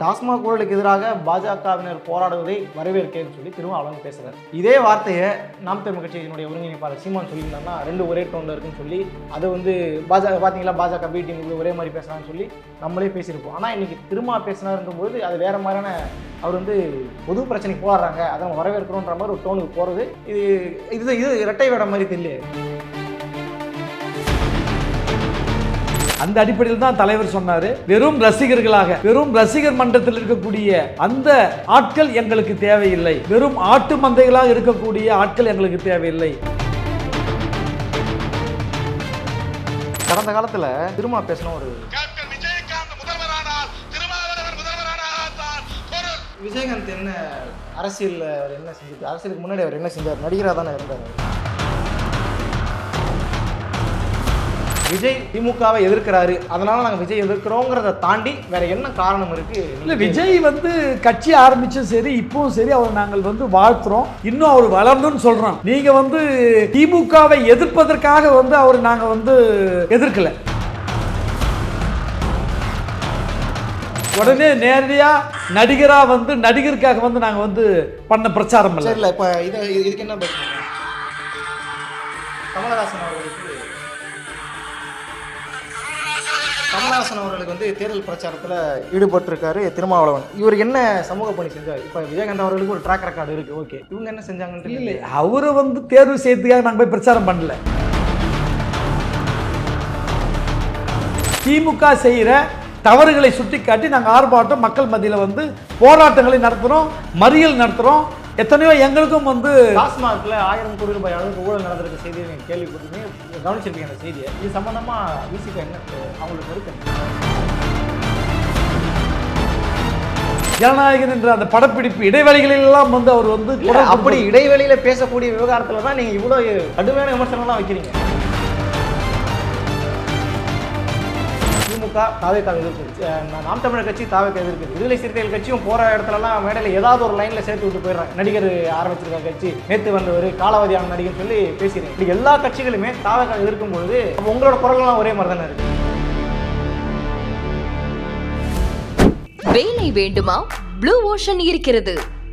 டாஸ்மாக் ஊழலுக்கு எதிராக பாஜகவினர் போராடுவதை வரவேற்கேன்னு சொல்லி திருமாவளவன் பேசுகிறார் இதே வார்த்தையை நாம் தமிழ் கட்சியினுடைய ஒருங்கிணைப்பாளர் சீமான் சொல்லியிருந்தாங்கன்னா ரெண்டு ஒரே டோன்ல இருக்குன்னு சொல்லி அதை வந்து பாஜக பார்த்தீங்களா பாஜக பி டீம் ஒரே மாதிரி பேசுறான்னு சொல்லி நம்மளே பேசியிருப்போம். ஆனால் இன்றைக்கி திருமா பேசினாருன்றும் போது அது வேறு மாதிரியான அவர் வந்து பொது பிரச்சனைக்கு போராடுறாங்க அதை நம்ம வரவேற்கிறோன்ற மாதிரி ஒரு டோனுக்கு போகிறது இது இது இது இரட்டை வேட மாதிரி தெரியல அந்த அடிப்படையில் தான் தலைவர் சொன்னாரு. வெறும் ரசிகர்களாக வெறும் ரசிகர் மன்றத்தில் இருக்கக்கூடிய அந்த ஆட்கள் எங்களுக்கு தேவையில்லை. வெறும் ஆட்டு மந்தைகளாக இருக்கக்கூடிய ஆட்கள் எங்களுக்கு தேவையில்லை. கடந்த காலத்தில் திருமா பேசின ஒரு விஜயகாந்த் என்ன அரசியலில் அவர் என்ன செஞ்சுட்டு அரசியலுக்கு முன்னாடி அவர் என்ன செஞ்சார்? நடிகராக தானே இருந்தார். விஜய் திமுகவை எதிர்க்கிறாரு. அதனால நாங்கள் விஜய் எதிர்க்கிறோங்கிறத தாண்டி வேற என்ன காரணம் இருக்கு? இல்ல விஜய் வந்து கட்சி ஆரம்பிச்சும் சரி இப்பவும் சரி அவரை நாங்கள் வந்து வாழ்த்துறோம். இன்னும் அவர் வளரணும்னு சொல்றோம் நீங்க வந்து திமுகவை எதிர்ப்பதற்காக வந்து அவர் நாங்க வந்து எதிர்க்கல. உடனே நேரடியா நடிகரா வந்து நடிகருக்காக வந்து நாங்க வந்து பண்ண பிரச்சாரம் இல்ல. இப்போ இது இது- இதுக்கு என்ன கமலஹாசன் அவர்களுக்கு கமலஹாசன் அவர்களுக்கு வந்து தேர்தல் பிரச்சாரத்தில் ஈடுபட்டிருக்காரு திருமாவளவன். இவர் என்ன சமூக பணி செஞ்சார்? இப்போ விஜயகாந்த் அவர்களுக்கு ஒரு ட்ராக் ரெக்கார்டு இருக்கு. ஓகே. இவங்க என்ன செஞ்சாங்கன்னு இல்லை அவரை வந்து தேர்வு செய்யறதுக்காக நாங்கள் போய் பிரச்சாரம் பண்ணல. திமுக செய்கிற தவறுகளை சுட்டிக்காட்டி நாங்கள் ஆர்ப்பாட்டம் மக்கள் மத்தியில் வந்து போராட்டங்களை நடத்துகிறோம் மறியல் நடத்துகிறோம் எத்தனையோ எங்களுக்கும் வந்து டாஸ்மார்க்ல ஆயிரம் கோடி ரூபாய் அளவுக்கு ஊழல் நடந்திருக்க செய்தியை நீங்க கேள்விப்பட்டிருக்கீங்க. கவனிச்சிருக்கீங்க அந்த செய்தியை. இது சம்பந்தமா விசிக என்ன அவங்களுக்கு என்ன? ஜனநாயகன் என்ற அந்த படப்பிடிப்பு இடைவெளிகளில் எல்லாம் வந்து அவர் வந்து அப்படி இடைவெளியில பேசக்கூடிய விவகாரத்துல தான் நீங்க இவ்வளவு கடுமையான விமர்சனம்லாம் வைக்கிறீங்க. திமுக தாவேக்கா எதிர்க்கு நாம் தமிழர் கட்சி தாவேக்கா எதிர்க்கு விடுதலை சிறுத்தைகள் கட்சியும் போற இடத்துலலாம் மேடையில் ஏதாவது ஒரு லைன்ல சேர்த்து விட்டு போயிடுறாங்க. நடிகர் ஆரம்பிச்சிருக்க கட்சி. நேற்று வந்தவர் காலாவதியான நடிகர் சொல்லி பேசுறீங்க இப்படி எல்லா கட்சிகளுமே தாவேக்கா எதிர்க்கும் பொழுது அப்ப உங்களோட குரல்லாம் ஒரே மாதிரி தானே இருக்கு? வேலை வேண்டுமா? ப்ளூ ஓஷன் இருக்கிறது.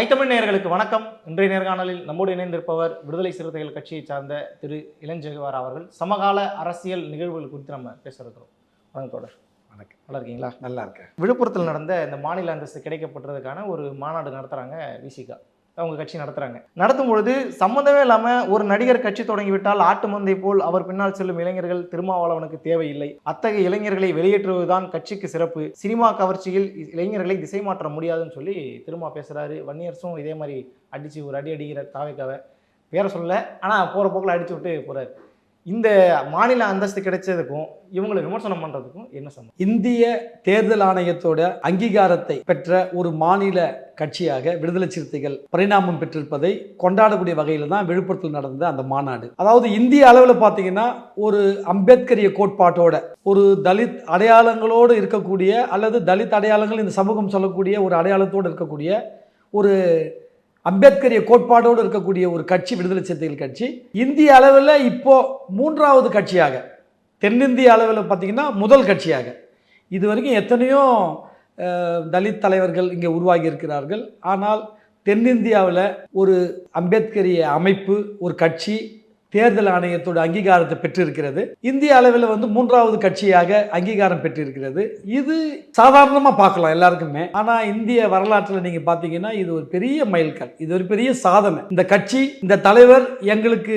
ஐத்தமிழ் நேயர்களுக்கு வணக்கம். இன்றைய நேர்காணலில் நம்மோடு இணைந்திருப்பவர் விடுதலை சிறுத்தைகள் கட்சியை சார்ந்த திரு இளஞ்செகுவார் அவர்கள். சமகால அரசியல் நிகழ்வுகள் குறித்து நம்ம பேச இருக்கிறோம். வணக்கம் தொடர் வணக்கம். நல்லா இருக்கீங்களா? நல்லா இருக்கேன். விழுப்புரத்தில் நடந்த இந்த மாநில அந்தஸ்து கிடைக்கப்பட்டதுக்கான ஒரு மாநாடு நடத்துகிறாங்க விசிகா அவங்க கட்சி நடத்துகிறாங்க நடத்தும் பொழுது சம்மந்தமே இல்லாமல் ஒரு நடிகர் கட்சி தொடங்கிவிட்டால் ஆட்டு மந்தை போல் அவர் பின்னால் செல்லும் இளைஞர்கள் திருமாவளவனுக்கு தேவையில்லை. அத்தகைய இளைஞர்களை வெளியேற்றுவதுதான் கட்சிக்கு சிறப்பு. சினிமா கவர்ச்சியில் இளைஞர்களை திசை மாற்ற முடியாதுன்னு சொல்லி திருமா பேசுகிறாரு வன்னியர்ஸும் இதே மாதிரி அடித்து ஒரு அடி அடிக்கிற தாவைக்காவை பேரை சொல்லலை. ஆனால் போகிற போக்கில் அடிச்சு விட்டு போகிறார் இந்த மாநில அந்தஸ்து கிடைச்சதுக்கும் இவங்களை விமர்சனம் பண்ணுறதுக்கும் என்ன சம்பந்தம்? இந்திய தேர்தல் ஆணையத்தோட அங்கீகாரத்தை பெற்ற ஒரு மாநில கட்சியாக விடுதலை சிறுத்தைகள் பரிணாமம் பெற்றிருப்பதை கொண்டாடக்கூடிய வகையில் தான் விழுப்புரத்தில் நடந்த அந்த மாநாடு. அதாவது இந்திய அளவில் பார்த்தீங்கன்னா ஒரு அம்பேத்கரிய கோட்பாட்டோட ஒரு தலித் அடையாளங்களோடு இருக்கக்கூடிய அல்லது தலித் அடையாளங்கள் இந்த சமூகம் சொல்லக்கூடிய ஒரு அடையாளத்தோடு இருக்கக்கூடிய ஒரு அம்பேத்கரிய கோட்பாடோடு இருக்கக்கூடிய ஒரு கட்சி விடுதலை சிறுத்தைகள் கட்சி. இந்திய அளவில் இப்போது மூன்றாவது கட்சியாக. தென்னிந்திய அளவில் பார்த்தீங்கன்னா முதல் கட்சியாக. இது வரைக்கும் எத்தனையோ தலித் தலைவர்கள் இங்கே உருவாகி இருக்கிறார்கள். ஆனால் தென்னிந்தியாவில் ஒரு அம்பேத்கரிய அமைப்பு ஒரு கட்சி தேர்தல் ஆணையத்தோட அங்கீகாரத்தை பெற்றிருக்கிறது. இந்திய அளவில் வந்து மூன்றாவது கட்சியாக அங்கீகாரம் பெற்றிருக்கிறது. இது சாதாரணமாக பார்க்கலாம் எல்லாருக்குமே. ஆனால் இந்திய வரலாற்றில் நீங்கள் பார்த்தீங்கன்னா இது ஒரு பெரிய மைல்கல். இது ஒரு பெரிய சாதனை. இந்த கட்சி இந்த தலைவர் எங்களுக்கு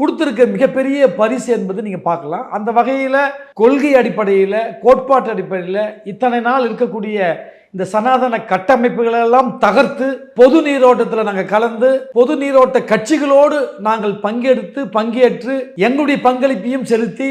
கொடுத்துருக்க மிகப்பெரிய பரிசு என்பது நீங்கள் பார்க்கலாம். அந்த வகையில் கொள்கை அடிப்படையில் கோட்பாட்டு அடிப்படையில் இத்தனை நாள் இருக்கக்கூடிய இந்த சனாதன கட்டமைப்புகளை எல்லாம் தகர்த்து பொது நீரோட்டத்தில் நாங்கள் கலந்து பொது நீரோட்ட கட்சிகளோடு நாங்கள் பங்கெடுத்து பங்கேற்று எங்களுடைய பங்களிப்பையும் செலுத்தி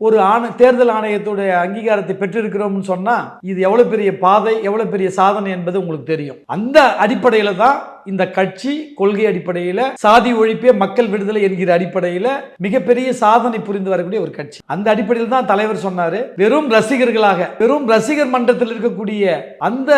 ஒரு ஆணை தேர்தல் ஆணையத்துடைய அங்கீகாரத்தை பெற்றிருக்கிறோம்னு சொன்னால் இது எவ்வளோ பெரிய பாதை எவ்வளவு பெரிய சாதனை என்பது உங்களுக்கு தெரியும். அந்த அடிப்படையில் தான் இந்த கட்சி கொள்கை அடிப்படையில் சாதி ஒழிப்பே மக்கள் விடுதலை என்கிற அடிப்படையில் மிகப்பெரிய சாதனை புரிந்து வரக்கூடிய ஒரு கட்சி. அந்த அடிப்படையில் தான் தலைவர் சொன்னாரு வெறும் ரசிகர்களாக வெறும் ரசிகர் மன்றத்தில் இருக்கக்கூடிய அந்த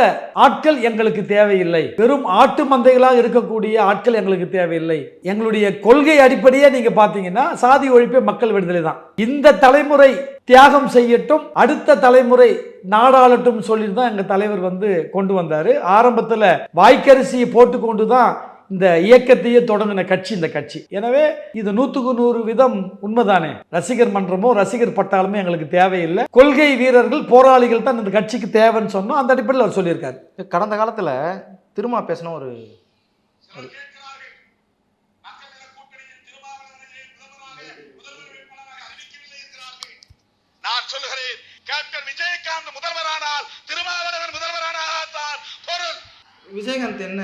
ஆட்கள் எங்களுக்கு தேவையில்லை. வெறும் ஆட்டு மந்தைகளாக இருக்கக்கூடிய ஆட்கள் எங்களுக்கு தேவையில்லை. எங்களுடைய கொள்கை அடிப்படையே நீங்க பார்த்தீங்கன்னா சாதி ஒழிப்பே மக்கள் விடுதலை தான். இந்த தலைமை தலைமுறை தியாகம் செய்யட்டும் அடுத்த தலைமுறை நாடாளட்டும் சொல்லி தான் எங்க தலைவர் வந்து கொண்டு வந்தாரு. ஆரம்பத்துல வாய்க்கரிசியை போட்டு கொண்டு தான் இந்த இயக்கத்தையே தொடங்கின கட்சி இந்த கட்சி. எனவே இது நூற்றுக்கு நூறு விதம் உண்மைதானே? ரசிகர் மன்றமோ ரசிகர் பட்டாலுமே எங்களுக்கு தேவையில்லை. கொள்கை வீரர்கள் போராளிகள் தான் இந்த கட்சிக்கு தேவைன்னு சொன்னோம். அந்த அடிப்படையில் அவர் சொல்லியிருக்காரு. கடந்த காலத்துல திருமா பேசின ஒரு சிலர் கேட்கிறார்கள் மக்கள் நல கூட்டணியின் திருமாவளவனை முதல்வராக முதல்வர் வேட்பாளராக அறிவிக்கவில்லை என்கிறார்கள் நான் சொல்லுகிறேன் கேப்டன் விஜயகாந்த் முதல்வரானால் திருமாவளவன் முதல்வரானால் தான் பொருள். விஜயகாந்த் என்ன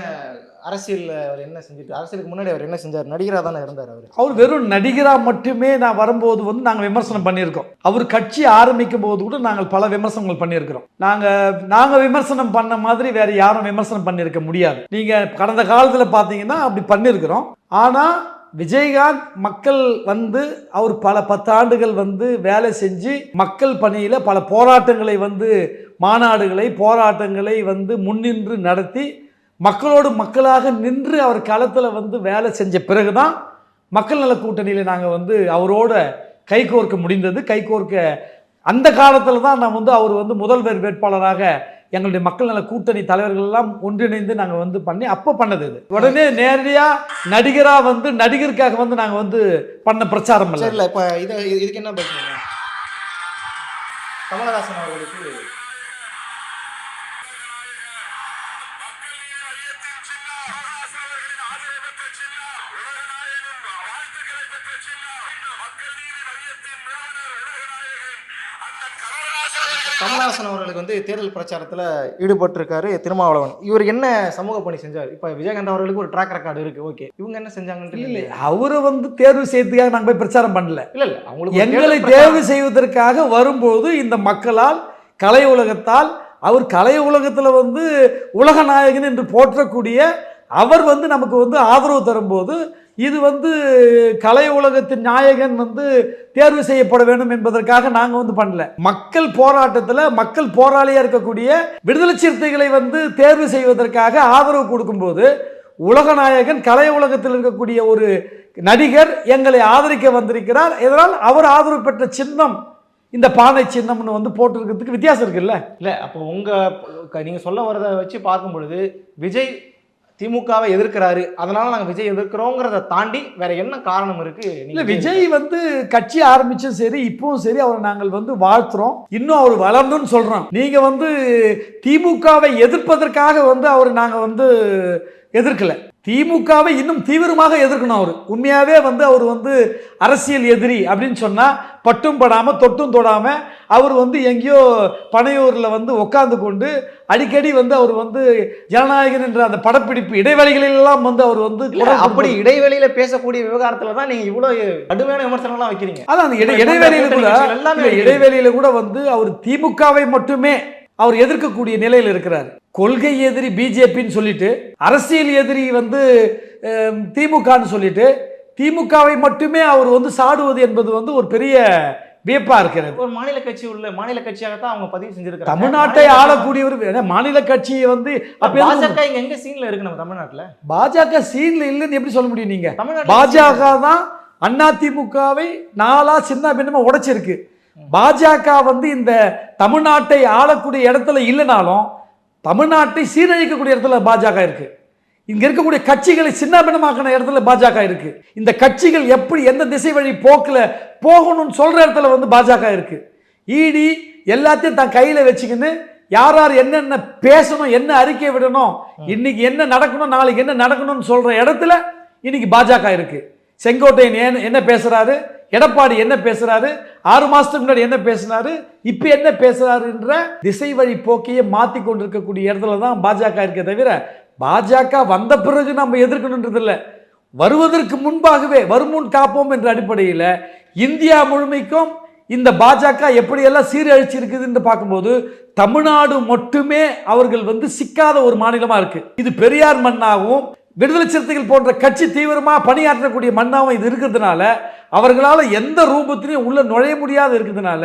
அரசியல் அவர் என்ன செஞ்சுட்டு அரசியலுக்கு முன்னாடி அவர் என்ன செஞ்சார்? நடிகராக தானே இருந்தார் அவர். அவர் வெறும் நடிகராக மட்டுமே நான் வரும்போது வந்து நாங்கள் விமர்சனம் பண்ணியிருக்கோம். அவர் கட்சி ஆரம்பிக்கும் போது கூட நாங்கள் பல விமர்சனங்கள் பண்ணியிருக்கிறோம். நாங்கள் நாங்கள் விமர்சனம் பண்ண மாதிரி வேற யாரும் விமர்சனம் பண்ணியிருக்க முடியாது. நீங்கள் கடந்த காலத்தில் பார்த்தீங்கன்னா அப்படி பண்ணியிருக்கிறோம். ஆனால் விஜயகாந்த் மக்கள் வந்து அவர் பல பத்தாண்டுகள் வந்து வேலை செஞ்சு மக்கள் பணியில் பல போராட்டங்களை வந்து மாநாடுகளை போராட்டங்களை வந்து முன்னின்று நடத்தி மக்களோடு மக்களாக நின்று அவர் களத்தில் வந்து வேலை செஞ்ச பிறகு தான் மக்கள் நல கூட்டணியில் நாங்கள் வந்து அவரோட கைகோர்க்க முடிந்தது. கைகோர்க்க அந்த காலத்தில் தான் நான் வந்து அவர் வந்து முதல்வர் வேட்பாளராக எங்களுடைய மக்கள் நல கூட்டணி தலைவர்கள் எல்லாம் ஒன்றிணைந்து நாங்கள் வந்து பண்ணி அப்போ பண்ணது இது. உடனே நேரடியாக நடிகராக வந்து நடிகருக்காக வந்து நாங்கள் வந்து பண்ண பிரச்சாரம் இல்லை. இப்போ இது இதுக்கு என்ன பேசுறீங்க கமலஹாசன் அவர்களுக்கு கமலஹாசன் அவர்களுக்கு வந்து தேர்தல் பிரச்சாரத்தில் ஈடுபட்டிருக்காரு திருமாவளவன். இவர் என்ன சமூக பணி செஞ்சார்? இப்போ விஜயகாந்த் அவர்களுக்கு ஒரு ட்ராக் ரெக்கார்டு இருக்கு. ஓகே இவங்க என்ன செஞ்சாங்கன்ட்டு இல்லை அவரை வந்து தேர்வு செய்யறதுக்காக நாங்கள் போய் பிரச்சாரம் பண்ணல. இல்ல இல்ல. அவங்களுக்கு எங்களை தேர்வு செய்வதற்காக வரும்போது இந்த மக்களால் கலை உலகத்தால் அவர் கலை உலகத்தில் வந்து உலக நாயகன் என்று போற்றக்கூடிய அவர் வந்து நமக்கு வந்து ஆதரவு தரும்போது இது வந்து கலை உலகத்தின் நாயகன் வந்து தேர்வு செய்யப்பட வேண்டும் என்பதற்காக நாங்கள் வந்து பண்ணல. மக்கள் போராட்டத்தில் மக்கள் போராளியாக இருக்கக்கூடிய விடுதலை சிறுத்தைகளை வந்து தேர்வு செய்வதற்காக ஆதரவு கொடுக்கும்போது உலகநாயகன் கலை உலகத்தில் இருக்கக்கூடிய ஒரு நடிகர் எங்களை ஆதரிக்க வந்திருக்கிறார். இதனால் அவர் ஆதரவு பெற்ற சின்னம் இந்த பானை சின்னம்னு வந்து போட்டிருக்கிறதுக்கு வித்தியாசம் இருக்குல்ல? இல்லை அப்போ உங்கள் நீங்கள் சொல்ல வரதை வச்சு பார்க்கும் பொழுது விஜய் திமுகவை எதிர்க்கிறாரு. அதனால நாங்க விஜய் எதிர்க்கிறோங்கிறத தாண்டி வேற என்ன காரணம் இருக்கு? இல்ல விஜய் வந்து கட்சி ஆரம்பிச்சும் சரி இப்பவும் சரி அவரை நாங்கள் வந்து வாழ்த்துறோம். இன்னும் அவர் வளரணும்னு சொல்றோம் நீங்க வந்து திமுகவை எதிர்ப்பதற்காக வந்து அவர் நாங்க வந்து எதிர்க்கல. திமுகவை இன்னும் தீவிரமாக எதிர்க்கணும் அவர். உண்மையாவே வந்து அவர் வந்து அரசியல் எதிரி அப்படின்னு சொன்னா பட்டும் படாம தொட்டும் தொடாம அவர் வந்து எங்கேயோ பனையூர்ல வந்து உட்கார்ந்து கொண்டு அடிக்கடி வந்து அவர் வந்து ஜனநாயகன் என்ற அந்த படப்பிடிப்பு இடைவெளிகளெல்லாம் வந்து அவர் வந்து அப்படி இடைவெளியில பேசக்கூடிய விவகாரத்துல தான் நீங்க இவ்வளவு கடுமையான விமர்சனம்லாம் வைக்கிறீங்க. அதான் அந்த இடை இடைவெளியில கூட எல்லாமே. இடைவெளியில கூட வந்து அவர் திமுகவை மட்டுமே அவர் எதிர்க்கக்கூடிய நிலையில் இருக்கிறார். கொள்கை எதிரி பிஜேபின்னு சொல்லிட்டு அரசியல் எதிரி வந்து திமுகன்னு சொல்லிட்டு திமுகவை மட்டுமே அவர் வந்து சாடுவது என்பது வந்து ஒரு பெரிய வியப்பா இருக்கிறது. ஒரு மாநில கட்சி உள்ள மாநில கட்சியாகத்தான் அவங்க பதிவு செஞ்சிருக்காங்க தமிழ்நாட்டை ஆளக்கூடியவர் மாநில கட்சியை வந்து பாஜக இங்க எங்க சீன்ல இருக்கு நம்ம தமிழ்நாட்டுல? பாஜக சீன்ல இல்லைன்னு எப்படி சொல்ல முடியும் நீங்க? பாஜக தான் அதிமுகவை நாலா சின்ன பின்னமா உடைச்சிருக்கு. பாஜக வந்து இந்த தமிழ்நாட்டை ஆளக்கூடிய இடத்துல இல்லைனாலும் தமிழ்நாட்டை சீரழிக்கக்கூடிய இடத்துல பாஜக இருக்கு. இங்க இருக்கக்கூடிய கட்சிகளை சின்னபின்னமாக்கின இடத்துல பாஜக இருக்கு. இந்த கட்சிகள் எப்படி எந்த திசை வழி போக்கில் போகணும்னு சொல்ற இடத்துல வந்து பாஜக இருக்கு. இடி எல்லாத்தையும் தன் கையில வச்சுக்கின்னு யார் யார் என்னென்ன பேசணும் என்ன அறிக்கை விடணும் இன்னைக்கு என்ன நடக்கணும் நாளைக்கு என்ன நடக்கணும்னு சொல்ற இடத்துல இன்னைக்கு பாஜக இருக்கு. செங்கோட்டையன் ஏன் என்ன பேசுறாரு? எடப்பாடி என்ன பேசுறாரு? ஆறு மாசத்துக்கு முன்னாடி என்ன பேசினாரு? இப்போ என்ன பேசுறாருன்ற திசை வழி போக்கையே மாத்தி கொண்டிருக்கக்கூடிய இடத்துல தான் பாஜக இருக்கே தவிர பாஜக வந்த பிறகு நம்ம எதிர்க்கணுன்றது இல்லை. வருவதற்கு முன்பாகவே வருமுன் காப்போம் என்ற அடிப்படையில் இந்தியா முழுமைக்கும் இந்த பாஜக எப்படியெல்லாம் சீரழிச்சிருக்குதுன்னு பார்க்கும்போது தமிழ்நாடு மட்டுமே அவர்கள் வந்து சிக்காத ஒரு மாநிலமாக இருக்கு. இது பெரியார் மண்ணாகவும் விடுதலை சிறுத்தைகள் போன்ற கட்சி தீவிரமாக பணியாற்றக்கூடிய மண்ணாகவும் இது இருக்கிறதுனால அவர்களால் எந்த ரூபத்திலையும் உள்ளே நுழைய முடியாத இருக்கிறதுனால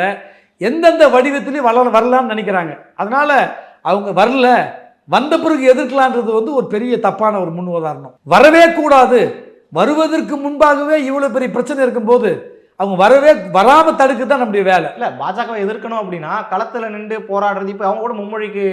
எந்தெந்த வடிவத்திலையும் வளர வரலான்னு நினைக்கிறாங்க. அதனால் அவங்க வரல. வந்த பிறகு எதிர்க்கலான்றது வந்து ஒரு பெரிய தப்பான ஒரு முன் உதாரணம். வரவே கூடாது. வருவதற்கு முன்பாகவே இவ்வளோ பெரிய பிரச்சனை இருக்கும்போது அவங்க வரவே வராமல் தடுக்க தான் நம்முடைய வேலை. இல்லை பாஜகவை எதிர்க்கணும் அப்படின்னா களத்தில் நின்று போராடுறது இப்போ அவங்க கூட மும்மொழிக்கு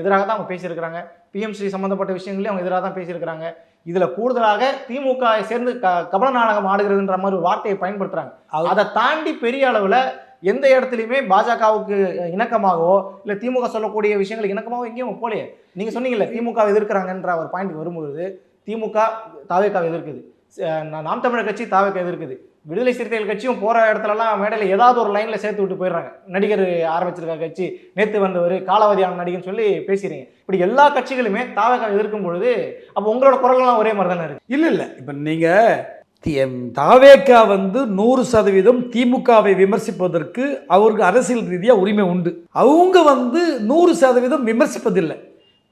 எதிராக தான் அவங்க பேசியிருக்கிறாங்க. பிஎம்சி சம்பந்தப்பட்ட விஷயங்களையும் அவங்க எதிராக தான் பேசியிருக்கிறாங்க. இதுல கூடுதலாக திமுக சேர்ந்து க- கபல நாடகம் ஆடுகிறதுன்ற மாதிரி ஒரு வார்த்தையை பயன்படுத்துறாங்க. அது- தாண்டி பெரிய அளவுல எந்த இடத்துலையுமே பாஜகவுக்கு இணக்கமாகவோ இல்ல திமுக சொல்லக்கூடிய விஷயங்களுக்கு இணக்கமாகவோ எங்கேயும் போலையே. நீங்க சொன்னீங்கல்ல திமுக எதிர்க்கிறாங்கன்ற ஒரு பாயிண்ட் வரும்போது திமுக தாவேக்காவை எதிர்க்குது. நாம் தமிழர் கட்சி தாவேக்கா எதிர்க்குது. விடுதலை சிறுத்தைகள் கட்சியும் போகிற இடத்துலலாம் மேடையில் ஏதாவது ஒரு லைனில் சேர்த்து விட்டு போயிடுறாங்க. நடிகர் ஆரம்பிச்சிருக்க கட்சி நேற்று வந்தவர் காலாவதியான நடிகர்னு சொல்லி பேசுகிறீங்க இப்படி எல்லா கட்சிகளுமே தாவேக்கா எதிர்க்கும் பொழுது அப்போ உங்களோட குரல்லாம் ஒரே மாதிரி தானே இருக்குது இல்லை இல்லை. இப்போ நீங்கள் தாவேக்கா வந்து நூறு சதவீதம் திமுகவை விமர்சிப்பதற்கு அவருக்கு அரசியல் ரீதியாக உரிமை உண்டு. அவங்க வந்து நூறு சதவீதம் விமர்சிப்பதில்லை.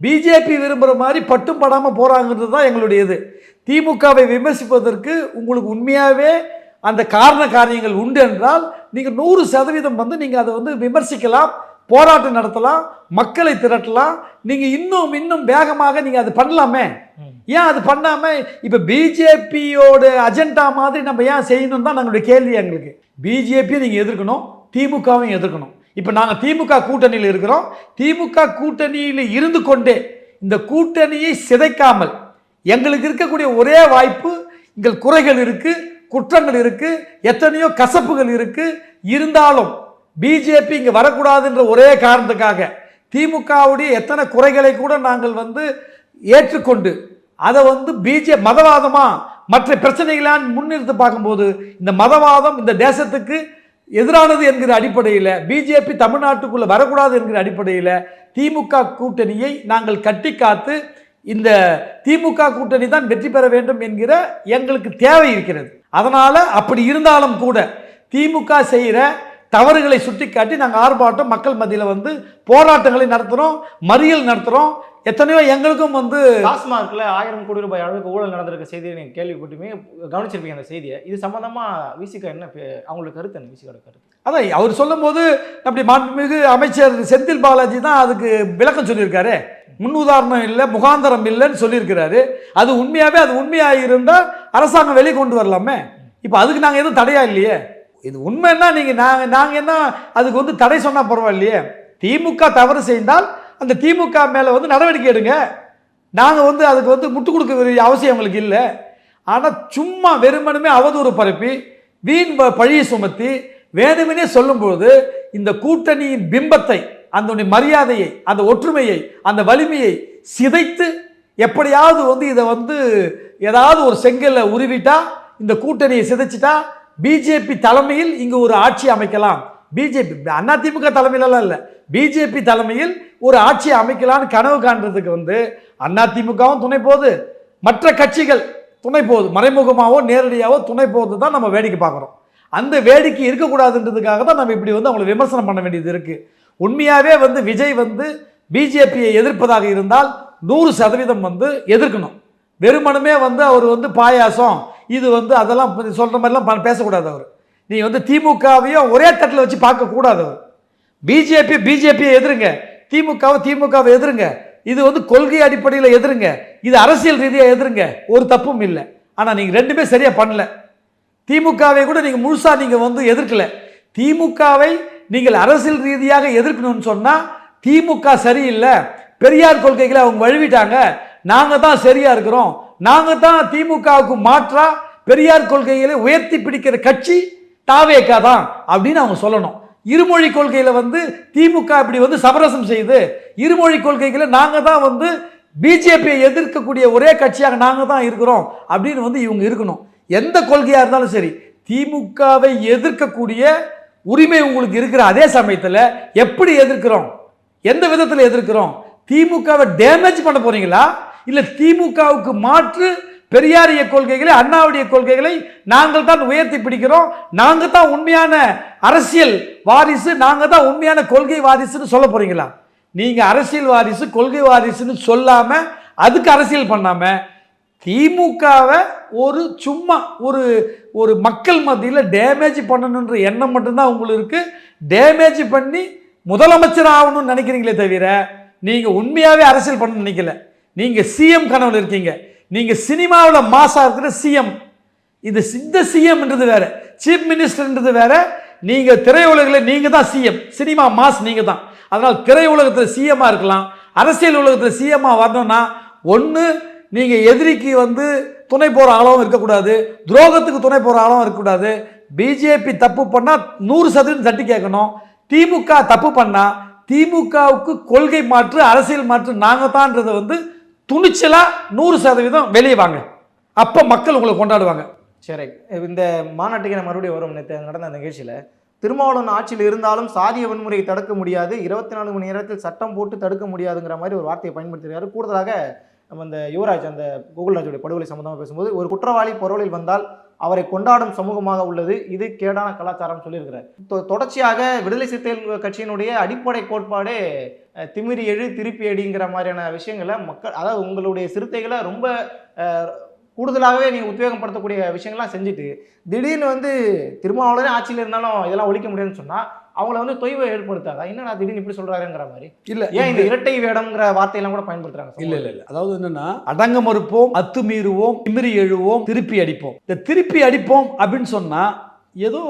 பிஜேபி விரும்புகிற மாதிரி பட்டும் படாமல் போகிறாங்கிறது தான் எங்களுடைய இது திமுகவை விமர்சிப்பதற்கு உங்களுக்கு உண்மையாகவே அந்த காரண காரியங்கள் உண்டு என்றால் நீங்கள் நூறு சதவீதம் வந்து நீங்கள் அதை வந்து விமர்சிக்கலாம் போராட்டம் நடத்தலாம் மக்களை திரட்டலாம். நீங்கள் இன்னும் இன்னும் வேகமாக நீங்கள் அது பண்ணலாமே. ஏன் அது பண்ணாமல் இப்போ பிஜேபியோட அஜெண்டா மாதிரி நம்ம ஏன் செய்யணும் தான் நம்மளுடைய கேள்வி எங்களுக்கு. பிஜேபியை நீங்கள் எதிர்க்கணும் திமுகவும் எதிர்க்கணும். இப்போ நாங்கள் திமுக கூட்டணியில் இருக்கிறோம். திமுக கூட்டணியில் இருந்து கொண்டே இந்த கூட்டணியை சிதைக்காமல் எங்களுக்கு இருக்கக்கூடிய ஒரே வாய்ப்பு எங்கள் குறைகள் இருக்குது குற்றங்கள் இருக்குது எத்தனையோ கசப்புகள் இருக்குது இருந்தாலும் பிஜேபி இங்கே வரக்கூடாதுன்ற ஒரே காரணத்துக்காக திமுகவுடைய எத்தனை குறைகளை கூட நாங்கள் வந்து ஏற்றுக்கொண்டு அதை வந்து பிஜே மதவாதமாக மற்ற பிரச்சனைகளான் முன்னிறுத்து பார்க்கும்போது இந்த மதவாதம் இந்த தேசத்துக்கு எதிரானது என்கிற அடிப்படையில் பிஜேபி தமிழ்நாட்டுக்குள்ளே வரக்கூடாது என்கிற அடிப்படையில் திமுக கூட்டணியை நாங்கள் கட்டி காத்து இந்த திமுக கூட்டணி தான் வெற்றி பெற வேண்டும் என்கிற எங்களுக்கு தேவை இருக்கிறது. அதனால் அப்படி இருந்தாலும் கூட திமுக செய்கிற தவறுகளை சுட்டிக்காட்டி நாங்கள் ஆர்ப்பாட்டம் மக்கள் மத்தியில் வந்து போராட்டங்களை நடத்துகிறோம் மறியல் நடத்துகிறோம் எத்தனையோ எங்களுக்கும் வந்து டாஸ்மார்க்ல ஆயிரம் கோடி ரூபாய் அளவுக்கு ஊழல் நடந்திருக்க செய்தியை நீங்க கேள்விப்பட்டுமே கவனிச்சிருப்பீங்க அந்த செய்தியை. இது சம்பந்தமா விசிகா என்ன அவங்களுக்கு கருத்து என்ன? விசிகாவோட கருத்து. அதான் அவர் சொல்லும்போது அப்படி மாண்புமிகு அமைச்சர் செந்தில் பாலாஜி தான் அதுக்கு விளக்கம் சொல்லியிருக்காரு. முன் உதாரணம் இல்லை முகாந்தரம் இல்லைன்னு சொல்லியிருக்கிறாரு. அது உண்மையாகவே அது உண்மையாக இருந்தால் அரசாங்கம் வெளியே கொண்டு வரலாமே. இப்போ அதுக்கு நாங்கள் எதுவும் தடையா இல்லையே? இது உண்மைன்னா நீங்கள் நாங்கள் நாங்கள் என்ன அதுக்கு வந்து தடை சொன்னால் பரவாயில்லையே? திமுக தவறு செய்தால் அந்த திமுக மேலே வந்து நடவடிக்கை எடுங்க. நாங்கள் வந்து அதுக்கு வந்து முட்டு கொடுக்க வேண்டிய அவசியம் எங்களுக்கு இல்லை. ஆனால் சும்மா வெறுமனுமே அவதூறு பரப்பி வீண் பழியை சுமத்தி வேணுமெனே சொல்லும்போது இந்த கூட்டணியின் பிம்பத்தை அந்த மரியாதையை அந்த ஒற்றுமையை அந்த வலிமையை சிதைத்து எப்படியாவது வந்து இதை வந்து ஏதாவது ஒரு செங்கல்ல உருவிட்டா இந்த கூட்டணியை சிதைச்சிட்டா பிஜேபி தலைமையில் இங்கு ஒரு ஆட்சி அமைக்கலாம். பிஜேபி அதிமுக தலைமையிலலாம் இல்லை. பிஜேபி தலைமையில் ஒரு ஆட்சி அமைக்கலாம்னு கனவு காண்றதுக்கு வந்து அதிமுகவும் துணை போகுது. மற்ற கட்சிகள் துணை போகுது. மறைமுகமாகவோ நேரடியாகவோ துணை போகுது தான் நம்ம வேடிக்கை பார்க்குறோம். அந்த வேடிக்கை இருக்கக்கூடாதுன்றதுக்காக தான் நம்ம இப்படி வந்து அவங்களை விமர்சனம் பண்ண வேண்டியது இருக்குது உண்மையாகவே வந்து விஜய் வந்து பிஜேபியை எதிர்ப்பதாக இருந்தால் நூறு சதவீதம் வந்து எதிர்க்கணும். வெறுமனமே வந்து அவர் வந்து பாயாசம் இது வந்து அதெல்லாம் சொல்கிற மாதிரிலாம் பேசக்கூடாது அவர். நீ வந்து திமுகவையும் ஒரே தட்டில் வச்சு பார்க்கக்கூடாது அவர். பிஜேபி பிஜேபியை எதிருங்க. திமுகவை திமுகவை எதிருங்க. இது வந்து கொள்கை அடிப்படையில் எதிருங்க. இது அரசியல் ரீதியாக எதிருங்க. ஒரு தப்பும் இல்லை. ஆனால் நீங்கள் ரெண்டுமே சரியாக பண்ணல. திமுகவை கூட நீங்கள் முழுசாக நீங்கள் வந்து எதிர்க்கலை. திமுகவை நீங்கள் அரசியல் ரீதியாக எதிர்க்கணும்னு சொன்னால் திமுக சரியில்லை. பெரியார் கொள்கைகளை அவங்க வழுவிட்டாங்க. நாங்கள் தான் சரியாக இருக்கிறோம். நாங்கள் தான் திமுகவுக்கு மாற்றாக பெரியார் கொள்கைகளை உயர்த்தி பிடிக்கிற கட்சி தாவேக்கா தான் அப்படின்னு அவங்க சொல்லணும். இருமொழி கொள்கையில் வந்து திமுக இப்படி வந்து சமரசம் செய்து இருமொழி கொள்கைகளை நாங்கள் தான் வந்து பிஜேபியை எதிர்க்கக்கூடிய ஒரே கட்சியாக நாங்கள் தான் இருக்கிறோம் அப்படின்னு வந்து இவங்க இருக்கணும். எந்த கொள்கையாக இருந்தாலும் சரி திமுகவை எதிர்க்கக்கூடிய உரிமை உங்களுக்கு இருக்கிற அதே சமயத்தில் எப்படி எதிர்க்கிறோம்? எந்த விதத்தில் எதிர்க்கிறோம்? திமுகவை டேமேஜ் பண்ண போறீங்களா? இல்லை திமுகவுக்கு மாற்று பெரியாரிய கொள்கைகளை அண்ணாவுடைய கொள்கைகளை நாங்கள் தான் உயர்த்தி பிடிக்கிறோம்? நாங்கள் தான் உண்மையான அரசியல் வாரிசு நாங்கள் தான் உண்மையான கொள்கை வாரிசுன்னு சொல்ல போறீங்களா? நீங்கள் அரசியல் வாரிசு கொள்கை வாரிசுன்னு சொல்லாமல் அதுக்கு அரசியல் பண்ணாமல் திமுகவை ஒரு சும்மா ஒரு ஒரு மக்கள் மத்தியில் டேமேஜ் பண்ணணுன்ற எண்ணம் மட்டும்தான் உங்களுக்கு டேமேஜ் பண்ணி முதலமைச்சர் ஆகணும்னு நினைக்கிறீங்களே தவிர நீங்கள் உண்மையாகவே அரசியல் பண்ண நினைக்கல. நீங்கள் சிஎம் கனவில் இருக்கீங்க. நீங்கள் சினிமாவில் மாசாக இருக்கிற சிஎம் இது இந்த சிஎம்ன்றது வேற. சீஃப் மினிஸ்டர்ன்றது வேற. நீங்கள் திரையுலகில் நீங்கள் தான் சிஎம் சினிமா மாஸ் நீங்கள் தான். அதனால் திரையுலகத்தில் சிஎம்மாக இருக்கலாம். அரசியல் உலகத்தில் சிஎம்மா வரணும்னா ஒன்று நீங்கள் எதிரிக்கு வந்து துணை போகிற ஆளாவும் இருக்கக்கூடாது துரோகத்துக்கு துணை போகிற ஆளாவும் இருக்கக்கூடாது. பிஜேபி தப்பு பண்ணால் நூறு சதவீதம் தட்டி கேட்கணும். திமுக தப்பு பண்ணால் திமுகவுக்கு கொள்கை மாற்று அரசியல் மாற்று நாங்கள் தான்றதை வந்து துணிச்சலாக நூறு சதவீதம் வெளியே வாங்க. அப்போ மக்கள் உங்களை கொண்டாடுவாங்க. சரி இந்த மாநாட்டுக்கு நான் மறுபடியும் வரும் நேற்று நடந்த அந்த நிகழ்ச்சியில் திருமாவளவன் ஆட்சியில் இருந்தாலும் சாதிய வன்முறையை தடுக்க முடியாது இருபத்தி நாலு மணி நேரத்தில் சட்டம் போட்டு தடுக்க முடியாதுங்கிற மாதிரி ஒரு வார்த்தையை பயன்படுத்திருக்காரு கூடுதலாக நம்ம இந்த யுவராஜ் அந்த கோகுல்ராஜுடைய படுகொலை சம்பந்தமாக பேசும்போது ஒரு குற்றவாளி பொருளில் வந்தால் அவரை கொண்டாடும் சமூகமாக உள்ளது. இது கேடான கலாச்சாரம் சொல்லியிருக்கிறார். தொடர்ச்சியாக விடுதலை சிறுத்தைகள் கட்சியினுடைய அடிப்படை கோட்பாடே திமிரி எழு திருப்பி அடிங்கிற மாதிரியான விஷயங்களை மக்கள் அதாவது உங்களுடைய சிறுத்தைகளை ரொம்ப கூடுதலாகவே நீ உத்வேகப்படுத்தக்கூடிய விஷயங்கள்லாம் செஞ்சுட்டு திடீர்னு வந்து திருமாவளவரே ஆட்சியில் இருந்தாலும் இதெல்லாம் ஒழிக்க முடியும்னு சொன்னா அவங்கள வந்து தொய்வை ஏற்படுத்தாதா? என்னடா திடீர்னு இப்படி சொல்றாருங்கிற மாதிரி? இல்ல ஏன் இந்த இரட்டை வேடம்ங்கிற வார்த்தையெல்லாம் கூட பயன்படுத்துறாங்க இல்ல இல்ல இல்ல. அதாவது என்னன்னா அடங்க மறுப்போம் அத்துமீறுவோம் திமிரி எழுவோம் திருப்பி அடிப்போம். இந்த திருப்பி அடிப்போம் அப்படின்னு சொன்னா ஏதோ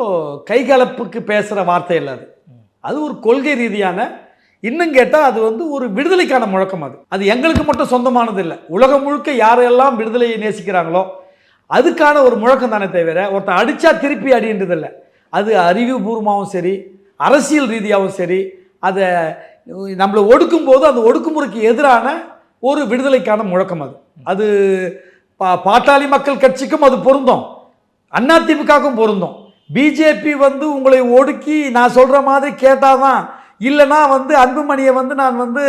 கைகலப்புக்கு பேசுற வார்த்தை இல்ல அது. அது ஒரு கொள்கை ரீதியான இன்னும் கேட்டால் அது வந்து ஒரு விடுதலைக்கான முழக்கம் அது. அது எங்களுக்கு மட்டும் சொந்தமானது இல்லை. உலகம் முழுக்க யாரெல்லாம் விடுதலையை நேசிக்கிறாங்களோ அதுக்கான ஒரு முழக்கம் தானே தவிர ஒருத்தன் அடித்தா திருப்பி அடின்றது அது அறிவுபூர்வமாகவும் சரி அரசியல் ரீதியாகவும் சரி அதை நம்மளை ஒடுக்கும் போது அந்த ஒடுக்குமுறைக்கு எதிரான ஒரு விடுதலைக்கான முழக்கம் அது. அது பா பாட்டாளி மக்கள் கட்சிக்கும் அது பொருந்தும். அதிமுகவுக்கும் பொருந்தும். பிஜேபி வந்து உங்களை ஒடுக்கி நான் சொல்கிற மாதிரி கேட்டால் தான் இல்லைனா வந்து அன்புமணியை வந்து நான் வந்து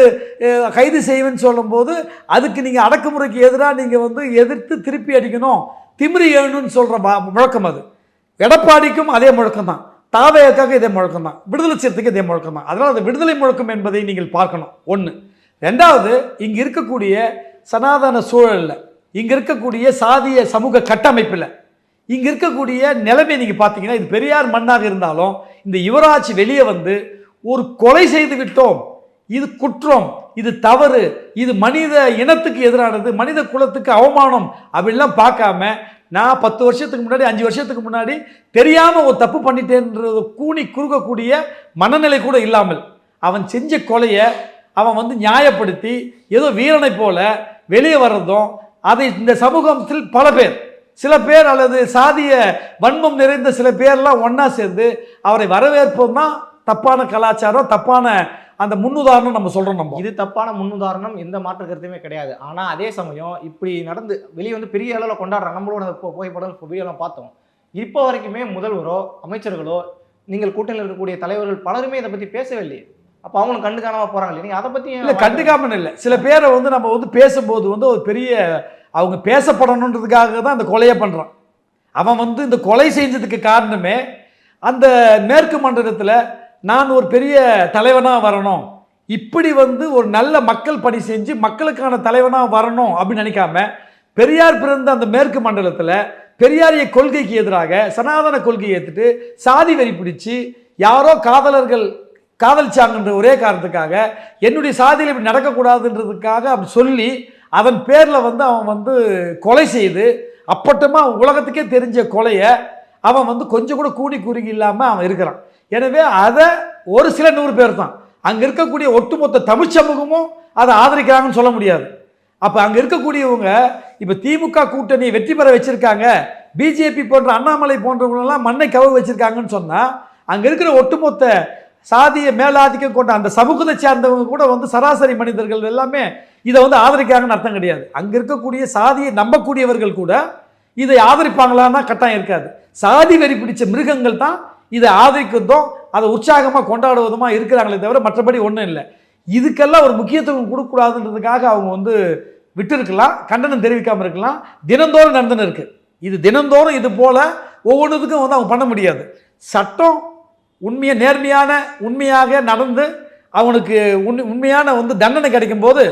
கைது செய்வேன்னு சொல்லும்போது அதுக்கு நீங்கள் அடக்குமுறைக்கு எதிராக நீங்கள் வந்து எதிர்த்து திருப்பி அடிக்கணும். திமிரி எழுணும்னு சொல்கிற முழக்கம் அது. எடப்பாடிக்கும் அதே முழக்கம் தான். தாவேக்காக இதே முழக்கம் தான். விடுதலை சிறுத்தைக்கு இதே முழக்கம் தான். அதனால் அது விடுதலை முழக்கம் என்பதை நீங்கள் பார்க்கணும். ஒன்று ரெண்டாவது இங்கே இருக்கக்கூடிய சனாதன சூழலில் இங்கே இருக்கக்கூடிய சாதிய சமூக கட்டமைப்பில் இங்கே இருக்கக்கூடிய நிலைமை நீங்கள் பார்த்தீங்கன்னா இது பெரியார் மண்ணாக இருந்தாலும் இந்த யுவராஜ் வெளியே வந்து ஒரு கொலை செய்து விட்டோம். இது குற்றம் இது தவறு இது மனித இனத்துக்கு எதிரானது மனித குலத்துக்கு அவமானம் அப்படிலாம் பார்க்காம நான் பத்து வருஷத்துக்கு முன்னாடி அஞ்சு வருஷத்துக்கு முன்னாடி தெரியாமல் ஒரு தப்பு பண்ணிட்டேன்றது கூனி குறுக்கக்கூடிய மனநிலை கூட இல்லாமல் அவன் செஞ்ச கொலையை அவன் வந்து நியாயப்படுத்தி ஏதோ வீரனை போல வெளியே வர்றதும் அதை இந்த சமூகத்தில் பல பேர் சில பேர் அல்லது சாதிய வன்மம் நிறைந்த சில பேர்லாம் ஒன்றா சேர்ந்து அவரை வரவேற்போம் தான் தப்பான கலாச்சாரம் தப்பான அந்த முன்னுதாரணம் நம்ம சொல்கிறோம் நம்ம. இது தப்பான முன்னுதாரணம் எந்த மாற்று கருத்துமே கிடையாது. ஆனா அதே சமயம் இப்படி நடந்து வெளியே வந்து பெரிய அளவில் கொண்டாடுறாங்க நம்மளோட புகைப்படம் வீடியோலாம் பார்த்தோம். இப்போ வரைக்குமே முதல்வரோ அமைச்சர்களோ நீங்கள் கூட்டணியில் இருக்கக்கூடிய தலைவர்கள் பலருமே இதை பத்தி பேசவே இல்லையே. அப்போ அவங்களும் கண்டு காணாம போறாங்க. இல்லையா நீங்க அதை பத்தி ஏன் இல்லை கண்டுக்காம இல்லை. சில பேரை வந்து நம்ம வந்து பேசும்போது வந்து ஒரு பெரிய அவங்க பேசப்படணுன்றதுக்காக தான் அந்த கொலையை பண்ணுறான் அவன் வந்து இந்த கொலை செஞ்சதுக்கு காரணமே அந்த மேற்கு மண்டலத்தில் நான் ஒரு பெரிய தலைவனாக வரணும். இப்படி வந்து ஒரு நல்ல மக்கள் பணி செஞ்சு மக்களுக்கான தலைவனாக வரணும் அப்படின்னு நினைக்காம பெரியார் பிறந்த அந்த மேற்கு மண்டலத்தில் பெரியாரிய கொள்கைக்கு எதிராக சனாதன கொள்கையை ஏற்றுட்டு சாதி வெறி பிடிச்சி யாரோ காதலர்கள் காதலிச்சாங்கன்ற ஒரே காரணத்துக்காக என்னுடைய சாதியில் இப்படி நடக்கக்கூடாதுன்றதுக்காக அப்படி சொல்லி அதன் பேரில் வந்து அவன் வந்து கொலை செய்து அப்பட்டமாக உலகத்துக்கே தெரிஞ்ச கொலையை அவன் வந்து கொஞ்சம் கூட கூடி குறுகி இல்லாமல் அவன் இருக்கிறான். எனவே அதை ஒரு சில நூறு பேர் தான். அங்கே இருக்கக்கூடிய ஒட்டுமொத்த தமிழ் சமூகமும் அதை ஆதரிக்கிறாங்கன்னு சொல்ல முடியாது. அப்போ அங்கே இருக்கக்கூடியவங்க இப்போ திமுக கூட்டணி வெற்றி பெற வச்சுருக்காங்க பிஜேபி போன்ற அண்ணாமலை போன்றவங்களெல்லாம் மண்ணை கவ வச்சுருக்காங்கன்னு சொன்னால் அங்கே இருக்கிற ஒட்டுமொத்த சாதிய மேலாதிக்கம் கொண்ட அந்த சமூகத்தை சேர்ந்தவங்க கூட வந்து சராசரி மனிதர்கள் எல்லாமே இதை வந்து ஆதரிக்கிறாங்கன்னு அர்த்தம் கிடையாது. அங்கே இருக்கக்கூடிய சாதியை நம்பக்கூடியவர்கள் கூட இதை ஆதரிப்பாங்களான்னா கட்டாயம் இருக்காது. சாதி வெறி பிடிச்ச மிருகங்கள் தான் இதை ஆதரிக்கிறதும் அதை உற்சாகமாக கொண்டாடுவதுமா இருக்கிறாங்களே தவிர மற்றபடி ஒன்றும் இல்லை. இதுக்கெல்லாம் ஒரு முக்கியத்துவம் கொடுக்கக்கூடாதுன்றதுக்காக அவங்க வந்து விட்டு கண்டனம் தெரிவிக்காமல் இருக்கலாம். தினந்தோறும் நடந்துன்னு இருக்குது இது தினந்தோறும் இது போல் ஒவ்வொன்றுத்துக்கும் வந்து அவங்க பண்ண முடியாது. சட்டம் உண்மையை நேர்மையான உண்மையாக நடந்து அவனுக்கு உண் உண்மையான வந்து தண்டனை கிடைக்கும் போது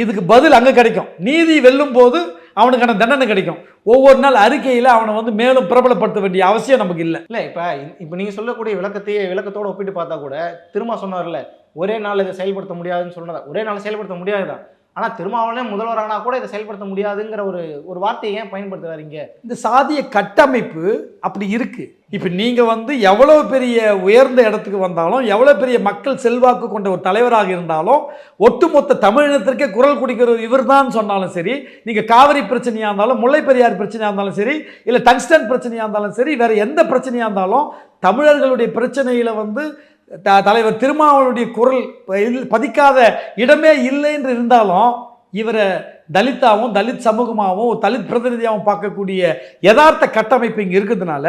இதுக்கு பதில் அங்கே கிடைக்கும். நீதி வெல்லும் போது அவனுக்கான தண்டனை கிடைக்கும். ஒவ்வொரு நாள் அறிக்கையில் அவனை வந்து மேலும் பிரபலப்படுத்த வேண்டிய அவசியம் நமக்கு இல்லை. இல்லை இப்போ இப்போ நீங்கள் சொல்லக்கூடிய விளக்கத்தையே விளக்கத்தோடு ஒப்பிட்டு பார்த்தா கூட திரும்ப சொன்னார்ல ஒரே நாள் இதை செயல்படுத்த முடியாதுன்னு சொன்னதா? ஒரே நாள் செயல்படுத்த முடியாது தான் ஆனால் திருமாவளவனே முதல்வரானா கூட இதை செயல்படுத்த முடியாதுங்கிற ஒரு ஒரு வார்த்தையை ஏன் பயன்படுத்துறாருங்க? இந்த சாதிய கட்டமைப்பு அப்படி இருக்கு. இப்போ நீங்கள் வந்து எவ்வளோ பெரிய உயர்ந்த இடத்துக்கு வந்தாலும் எவ்வளோ பெரிய மக்கள் செல்வாக்கு கொண்ட ஒரு தலைவராக இருந்தாலும் ஒட்டுமொத்த தமிழினத்திற்கே குரல் குடிக்கிற இவர்தான் சொன்னாலும் சரி நீங்கள் காவிரி பிரச்சனையாக இருந்தாலும் முல்லை பெரியார் பிரச்சனையாக இருந்தாலும் சரி இல்லை டங்ஸ்டன் பிரச்சனையாக இருந்தாலும் சரி வேறு எந்த பிரச்சனையாக இருந்தாலும் தமிழர்களுடைய பிரச்சனையில் வந்து த- தலைவர் திருமாவளுடைய குரல் இல் பதிக்காத இடமே இல்லை என்று இருந்தாலும் இவரை தலித்தாகவும் தலித் சமூகமாகவும் தலித் பிரதிநிதியாகவும் பார்க்கக்கூடிய யதார்த்த கட்டமைப்பு இங்கே இருக்கிறதுனால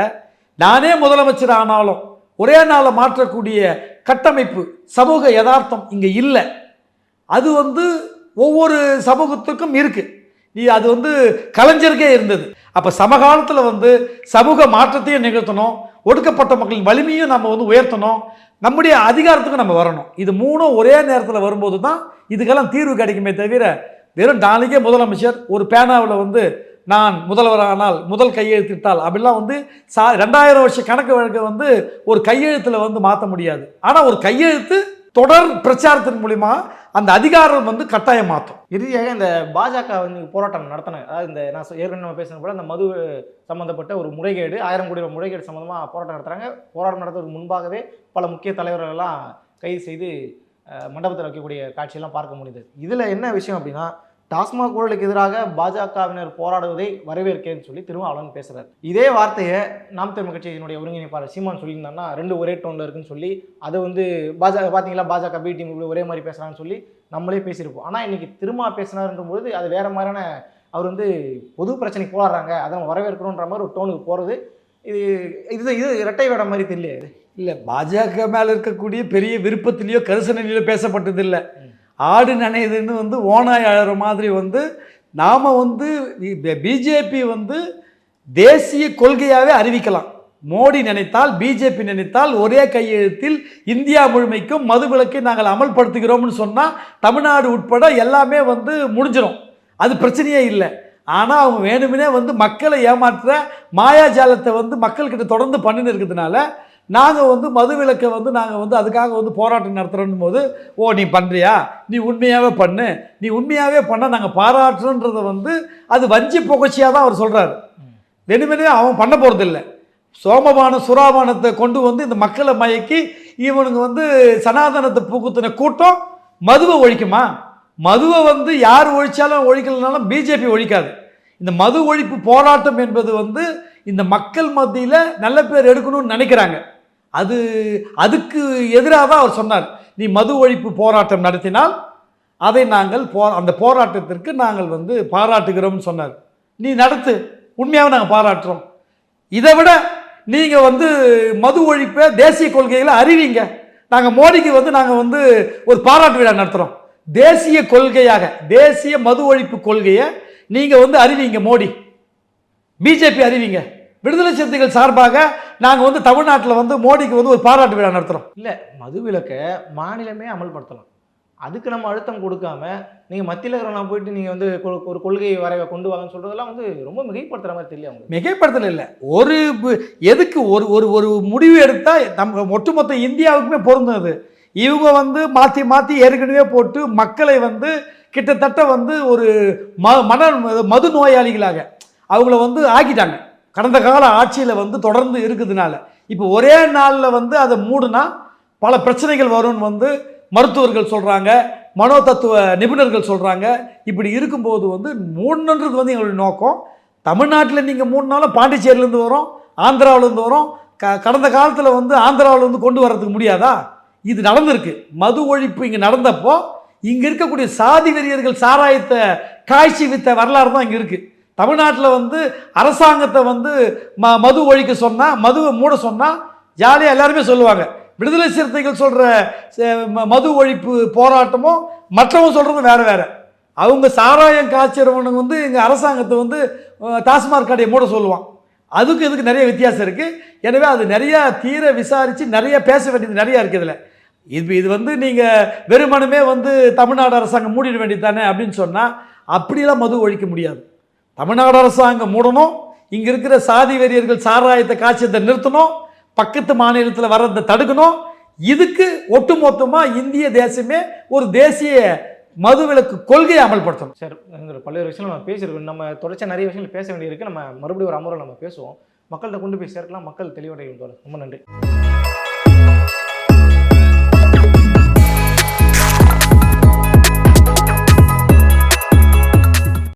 நானே முதலமைச்சர் ஆனாலும் ஒரே நாளில் மாற்றக்கூடிய கட்டமைப்பு சமூக யதார்த்தம் இங்கே இல்லை. அது வந்து ஒவ்வொரு சமூகத்துக்கும் இருக்குது நீ அது வந்து கலைஞருக்கே இருந்தது. அப்போ சமகாலத்தில் வந்து சமூக மாற்றத்தையும் நிகழ்த்தணும் ஒடுக்கப்பட்ட மக்களின் வலிமையும் நம்ம வந்து உயர்த்தணும் நம்முடைய அதிகாரத்துக்கு நம்ம வரணும். இது மூணும் ஒரே நேரத்தில் வரும்போது தான் இதுக்கெல்லாம் தீர்வு கிடைக்குமே தவிர வெறும் நாளைக்கே முதலமைச்சர் ஒரு பேனாவில் வந்து நான் முதல்வரானால் முதல் கையெழுத்திட்டால் அப்படிலாம் வந்து சா ரெண்டாயிரம் வருஷ கணக்கு வழக்கை வந்து ஒரு கையெழுத்தில் வந்து மாற்ற முடியாது. ஆனால் ஒரு கையெழுத்து தொடர் பிரச்சாரத்தின் மூலிமா அந்த அதிகாரம் வந்து கட்டாயம் மாற்றும் இறுதியாக இந்த பாஜக வந்து போராட்டம் நடத்தின அதாவது இந்த நான் ஏற்கனவே நம்ம பேசின போல இந்த மது சம்மந்தப்பட்ட ஒரு முறைகேடு ஆயிரம் கோடி ரூபாய் முறைகேடு சம்மந்தமாக போராட்டம் நடத்துகிறாங்க போராட்டம் நடத்துறதுக்கு முன்பாகவே பல முக்கிய தலைவர்களெல்லாம் கைது செய்து மண்டபத்தில் வைக்கக்கூடிய காட்சியெல்லாம் பார்க்க முடியுது. இதில் என்ன விஷயம் அப்படின்னா டாஸ்மாக் ஊழலுக்கு எதிராக பாஜகவினர் போராடுவதை வரவேற்கேன்னு சொல்லி திருமாவளவன் பேசுறாரு. இதே வார்த்தையை நாம் தமிழ் கட்சியினுடைய ஒருங்கிணைப்பாளர் சீமான் சொல்லியிருந்தாங்கன்னா ரெண்டு ஒரே டோன்ல இருக்குன்னு சொல்லி அது வந்து பாஜக பார்த்தீங்களா பாஜக பி டீம் ஒரே மாதிரி பேசுறான்னு சொல்லி நம்மளே பேசியிருப்போம். ஆனால் இன்னைக்கு திருமா பேசினாருன்ற பொழுது அது வேற மாதிரியான அவர் வந்து பொது பிரச்சனைக்கு போராடுறாங்க அதை நம்ம வரவேற்கணுன்ற மாதிரி ஒரு டோனுக்கு போகிறது இது இது இது இரட்டை வேட மாதிரி தெரியல இது இல்லை பாஜக மேலே இருக்கக்கூடிய பெரிய விருப்பத்திலேயோ கரிசனையிலோ பேசப்பட்டது இல்லை ஆடு நனையுதுன்னு வந்து ஓனாய் அழகிற மாதிரி வந்து நாம் வந்து பிஜேபி வந்து தேசிய கொள்கையாகவே அறிவிக்கலாம். மோடி நினைத்தால் பிஜேபி நினைத்தால் ஒரே கையெழுத்தில் இந்தியா முழுமைக்கும் மதுவிலக்கை நாங்கள் அமல்படுத்துகிறோம்னு சொன்னால் தமிழ்நாடு உட்பட எல்லாமே வந்து முடிஞ்சிடும் அது பிரச்சனையே இல்லை. ஆனால் அவங்க வேணுமனே வந்து மக்களை ஏமாற்ற மாயாஜாலத்தை வந்து மக்கள்கிட்ட தொடர்ந்து பண்ணின்னு இருக்கிறதுனால நாங்கள் வந்து மது விலக்கை வந்து நாங்கள் வந்து அதுக்காக வந்து போராட்டம் நடத்துகிறோம் போது ஓ நீ பண்ணுறியா நீ உண்மையாகவே பண்ணு. நீ உண்மையாகவே பண்ண நாங்கள் பாராட்டுறோன்றதை வந்து அது வஞ்சி புகழ்ச்சியாக தான் அவர் சொல்கிறாரு வெறுமனே அவன் பண்ண போகிறதில்ல சோமபான சுறாபானத்தை கொண்டு வந்து இந்த மக்களை மயக்கி இவனுங்க வந்து சனாதனத்தை பூக்குத்தின கூட்டம் மதுவை ஒழிக்குமா? மதுவை வந்து யார் ஒழிச்சாலும் ஒழிக்கலனாலும் பிஜேபி ஒழிக்காது. இந்த மது ஒழிப்பு போராட்டம் என்பது வந்து இந்த மக்கள் மத்தியில் நல்ல பேர் எடுக்கணும்னு நினைக்கிறாங்க. அது அதுக்கு எதிராக தான் அவர் சொன்னார் நீ மது ஒழிப்பு போராட்டம் நடத்தினால் அதை நாங்கள் போ அந்த போராட்டத்திற்கு நாங்கள் வந்து பாராட்டுகிறோம்னு சொன்னார். நீ நடத்து உண்மையாக நாங்கள் பாராட்டுறோம். இதை விட நீங்கள் வந்து மது ஒழிப்பை தேசிய கொள்கைகளை அறிவிங்க. நாங்கள் மோடிக்கு வந்து நாங்கள் வந்து ஒரு பாராட்டு விழா நடத்துகிறோம் தேசிய கொள்கையாக தேசிய மது ஒழிப்பு கொள்கையை நீங்கள் வந்து அறிவிங்க மோடி. பிஜேபி அறிவிங்க. விடுதலை சிறுத்தைகள் சார்பாக நாங்கள் வந்து தமிழ்நாட்டில் வந்து மோடிக்கு வந்து ஒரு பாராட்டு விழா நடத்துகிறோம் இல்லை மதுவிலக்கை மாநிலமே அமல்படுத்தலாம். அதுக்கு நம்ம அழுத்தம் கொடுக்காம நீங்கள் மத்தியில் இருக்கிறவங்க போயிட்டு நீங்கள் வந்து கொ- ஒரு கொள்கையை வரைவை கொண்டு வாங்கன்னு சொல்கிறதெல்லாம் வந்து ரொம்ப மிகைப்படுத்துகிற மாதிரி தெரியல உங்களுக்கு. மிகைப்படுத்தல இல்லை. ஒரு எதுக்கு ஒரு ஒரு ஒரு முடிவு எடுத்தால் நம்ம ஒட்டுமொத்த இந்தியாவுக்குமே பொருந்தும் அது. இவங்க வந்து மாற்றி மாற்றி ஏற்கனவே போட்டு மக்களை வந்து கிட்டத்தட்ட வந்து ஒரு ம மன மது நோயாளிகளாக அவங்கள வந்து ஆக்கிட்டாங்க. கடந்த கால ஆட்சியில் வந்து தொடர்ந்து இருக்குதுனால. இப்போ ஒரே நாளில் வந்து அதை மூடுனா பல பிரச்சனைகள் வரும்னு வந்து மருத்துவர்கள் சொல்கிறாங்க மனோ தத்துவ நிபுணர்கள் சொல்கிறாங்க இப்படி இருக்கும்போது வந்து மூணுன்றது வந்து எங்களுடைய நோக்கம். தமிழ்நாட்டில் நீங்கள் மூணு நாளும் பாண்டிச்சேரியிலேருந்து வரும் ஆந்திராவிலேருந்து வரும். க கடந்த காலத்தில் வந்து ஆந்திராவிலேருந்து கொண்டு வர்றதுக்கு முடியாதா? இது நடந்திருக்கு. மது ஒழிப்பு இங்கே நடந்தப்போ இங்கே இருக்கக்கூடிய சாதி வெறியர்கள் சாராயத்தை காய்ச்சி வித்த வரலாறு தான் இங்கே இருக்குது தமிழ்நாட்டில் வந்து அரசாங்கத்தை வந்து ம மது ஒழிக்க சொன்னால் மதுவை மூட சொன்னால் ஜாலியாக எல்லாருமே சொல்லுவாங்க. விடுதலை சிறுத்தைகள் சொல்கிற மது ஒழிப்பு போராட்டமும் மற்றவங்க சொல்கிறதும் வேறு வேறு. அவங்க சாராயம் காய்ச்சறவனுங்க வந்து எங்கள் அரசாங்கத்தை வந்து அஹ், டாஸ்மாக் கடையை மூட சொல்லுவான். அதுக்கு இதுக்கு நிறைய வித்தியாசம் இருக்குது எனவே அது நிறையா தீர விசாரித்து நிறைய பேச வேண்டியது நிறையா இருக்குது இதில். இது இது வந்து நீங்கள் வெறுமனமே வந்து தமிழ்நாடு அரசாங்கம் மூடிட வேண்டியது தானே அப்படின்னு சொன்னால் அப்படியெல்லாம் மது ஒழிக்க முடியாது. தமிழ்நாடு அரசாங்கம் மூடணும். இங்கே இருக்கிற சாதி வெறியர்கள் சாராயத்தை காய்ச்சத்தை நிறுத்தணும். பக்கத்து மாநிலத்தில் வர்றதை தடுக்கணும். இதுக்கு ஒட்டுமொத்தமாக இந்திய தேசமே ஒரு தேசிய மதுவிலக்கு கொள்கையை அமல்படுத்தணும். சார் பல்வேறு விஷயங்கள் நம்ம பேசியிருக்கோம். நம்ம தொடர்ச்சியாக நிறைய விஷயங்கள் பேச வேண்டியிருக்கு. நம்ம மறுபடியும் ஒரு அமர்வில் நம்ம பேசுவோம். மக்கள்கிட்ட கொண்டு போய் சேர்க்கலாம். மக்கள் தெளிவடையும் ரொம்ப நன்றி.